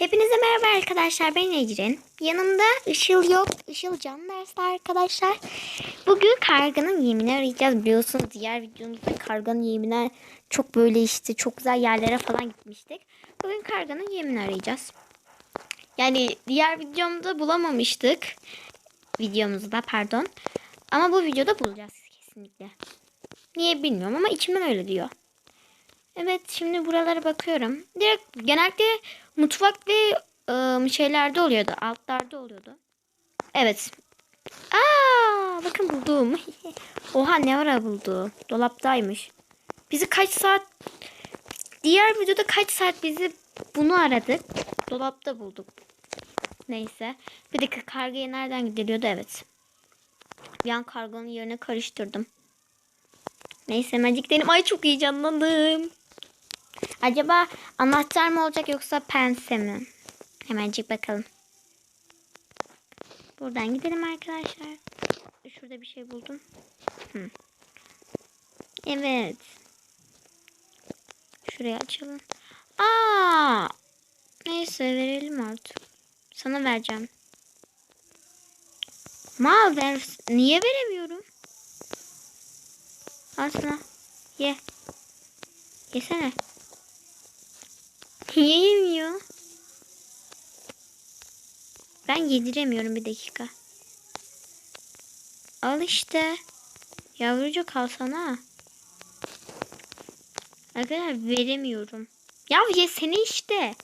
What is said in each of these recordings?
Hepinize merhaba arkadaşlar. Ben Ecrin. Yanımda Işıl yok. Işıl can dersi arkadaşlar. Bugün karganın yemini arayacağız. Biliyorsunuz diğer videomuzda karganın yemine çok böyle işte çok güzel yerlere falan gitmiştik. Bugün karganın yemini arayacağız. Yani diğer videomda bulamamıştık. Videomuzda pardon. Ama bu videoda bulacağız kesinlikle. Niye bilmiyorum ama içimden öyle diyor. Evet şimdi buralara bakıyorum. Direkt genellikle mutfak ve ıı, şeylerde oluyordu. Altlarda oluyordu. Evet. Aa, bakın buldum. Oha ne ara buldu. Dolaptaymış. Bizi kaç saat diğer videoda kaç saat bizi bunu aradık. Dolapta bulduk. Neyse. Bir dakika kargaya nereden gidiliyordu? Evet. Bir an kargonun yerine karıştırdım. Neyse gidelim. Ay çok heyecanlandım. Acaba anahtar mı olacak yoksa pense mi? Hemencik bakalım. Buradan gidelim arkadaşlar. Şurada bir şey buldum. Hı. Evet. Şurayı açalım. Aa! Neyse verelim artık. Sana vereceğim. Ma ver. Niye veremiyorum? Al sana. Ye. Yesene. Niye yemiyor? Ben yediremiyorum bir dakika. Al işte. Yavrucuk alsana. Arkadaşlar veremiyorum. Ya yesene işte.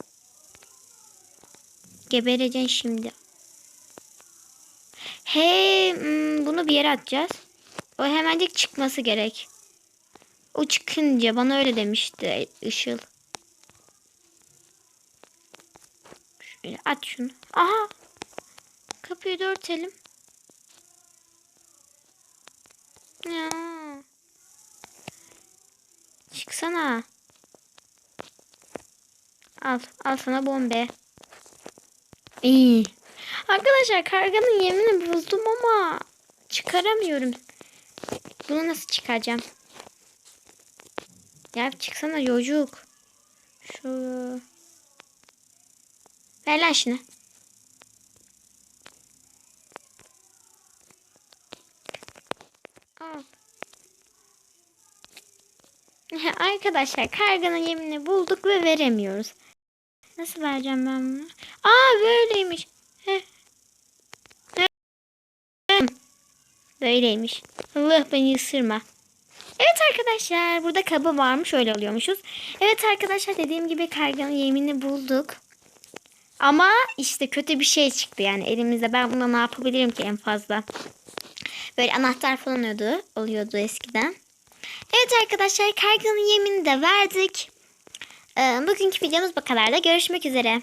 Gebereceksin şimdi. He, hmm, bunu bir yere atacağız. O hemencik çıkması gerek. O çıkınca bana öyle demişti Işıl. Şöyle aç şunu. Aha. Kapıyı da örtelim. Ya. Çıksana. Al. Al sana bombe. İyi. Arkadaşlar karganın yemini buldum ama çıkaramıyorum. Bunu nasıl çıkaracağım? Ya çıksana çocuk. Şu. Ver lan şunu. Arkadaşlar karganın yemini bulduk ve veremiyoruz. Nasıl vereceğim ben bunu? Aa böyleymiş. Böyleymiş. Allah beni ısırma. Evet arkadaşlar burada kabı varmış öyle alıyormuşuz. Evet arkadaşlar dediğim gibi karganın yemini bulduk. Ama işte kötü bir şey çıktı yani elimizde. Ben buna ne yapabilirim ki en fazla? Böyle anahtar falan oluyordu, oluyordu eskiden. Evet arkadaşlar karganın yemini de verdik. Ee, bugünkü videomuz bu kadar da görüşmek üzere.